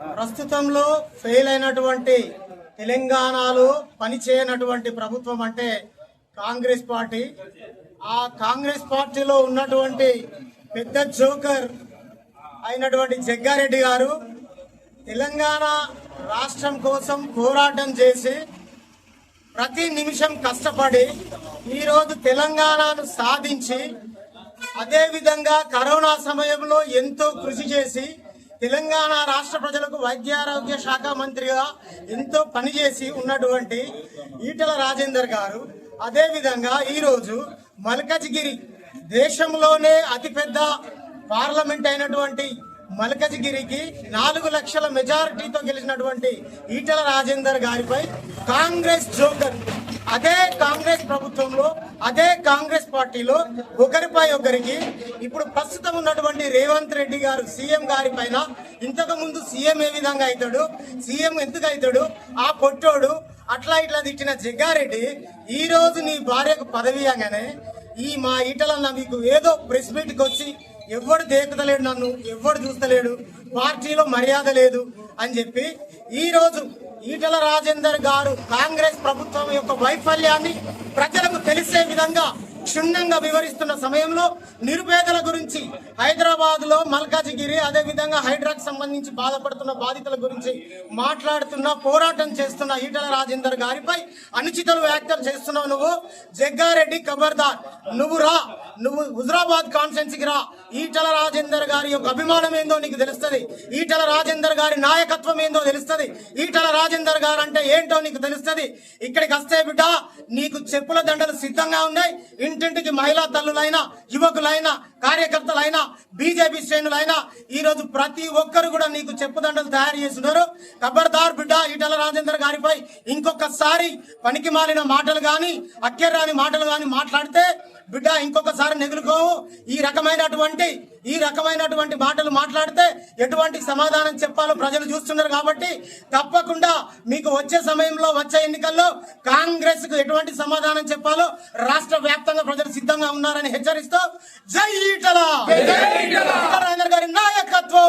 ప్రస్తుతంలో fail అయినటువంటి తెలంగాణలో పనిచేయనటువంటి ప్రభుత్వం అంటే కాంగ్రెస్ పార్టీ. ఆ కాంగ్రెస్ పార్టీలో ఉన్నటువంటి పెద్ద జోకర్ అయినటువంటి జగ్గారెడ్డి గారు తెలంగాణ రాష్ట్రం కోసం పోరాటం చేసి ప్రతి నిమిషం కష్టపడి ఈరోజు తెలంగాణను సాధించి అదేవిధంగా కరోనా సమయంలో ఎంతో కృషి చేసి తెలంగాణ రాష్ట్ర ప్రజలకు వైద్యారోగ్య శాఖ మంత్రిగా ఎంతో పనిచేసి ఉన్నటువంటి ఈటల రాజేందర్ గారు అదేవిధంగా ఈరోజు మల్కజ్గిరి దేశంలోనే అతిపెద్ద పార్లమెంట్ అయినటువంటి మల్కజ్గిరికి నాలుగు లక్షల మెజారిటీతో గెలిచినటువంటి ఈటల రాజేందర్ గారిపై కాంగ్రెస్ జోకర్ అదే కాంగ్రెస్ ప్రభుత్వంలో అదే కాంగ్రెస్ పార్టీలో ఒకరిపై ఒకరికి ఇప్పుడు ప్రస్తుతం ఉన్నటువంటి రేవంత్ రెడ్డి గారు సీఎం గారి పైన ఇంతకు ముందు సీఎం ఏ విధంగా అవుతాడు సీఎం ఎందుకు అవుతాడు ఆ పొట్టోడు అట్లా ఇట్లా తిట్టిన జగ్గారెడ్డి ఈ రోజు నీ భార్యకు పదవి ఇవ్వగానే ఈ మా ఈటలన్న మీకు ఏదో ప్రెస్ మీట్కి వచ్చి ఎవడు దేకుతలేడు నన్ను ఎవడు చూస్తలేడు పార్టీలో మర్యాద లేదు అని చెప్పి ఈ రోజు ఈటల రాజేందర్ గారు కాంగ్రెస్ ప్రభుత్వం యొక్క వైఫల్యాన్ని ప్రజలకు తెలిసే విధంగా క్షుణ్ణంగా వివరిస్తున్న సమయంలో నిరుపేదల గురించి హైదరాబాద్ లో మల్కాజిగిరి అదే విధంగా హైడ్రాక్ సంబంధించి బాధపడుతున్న బాధితుల గురించి మాట్లాడుతున్న పోరాటం చేస్తున్న ఈటల రాజేందర్ గారిపై అనుచితలు వ్యాఖ్యలు చేస్తున్నావు నువ్వు. జగ్గారెడ్డి ఖబర్దార్ నువ్వు రా నువ్వు హుజరాబాద్ కాన్ఫరెన్స్కి రా. ఈటల రాజేందర్ గారి యొక్క అభిమానం ఏందో నీకు తెలుస్తుంది. ఈటల రాజేందర్ గారి నాయకత్వం ఏందో తెలుస్తుంది. ఈటల రాజేందర్ గారు అంటే ఏంటో నీకు తెలుస్తుంది. ఇక్కడికి వస్తే బిడ్డ నీకు చెప్పుల దండలు సిద్ధంగా ఉన్నాయి. ఇంటింటికి మహిళా తల్లులైనా యువకులైనా కార్యకర్తలైనా బీజేపీ శ్రేణులైనా ఈ రోజు ప్రతి ఒక్కరు కూడా నీకు చెప్పు దండలు తయారు చేస్తున్నారు. ఖబర్దార్ బిడ్డ ఈటల రాజేందర్ గారిపై ఇంకొకసారి పనికి మాలిన మాటలు గాని అక్కర్రాని మాటలు గాని మాట్లాడితే బిడ్డ ఇంకొకసారి నెగులుకోవు. ఈ రకమైనటువంటి ఈ రకమైనటువంటి మాటలు మాట్లాడితే ఎటువంటి సమాధానం చెప్పాలో ప్రజలు చూస్తున్నారు కాబట్టి తప్పకుండా మీకు వచ్చే సమయంలో వచ్చే ఎన్నికల్లో కాంగ్రెస్కు ఎటువంటి సమాధానం చెప్పాలో రాష్ట్ర వ్యాప్తంగా ప్రజలు సిద్ధంగా ఉన్నారని హెచ్చరిస్తూ జై ఈటల! గారి నాయకత్వం!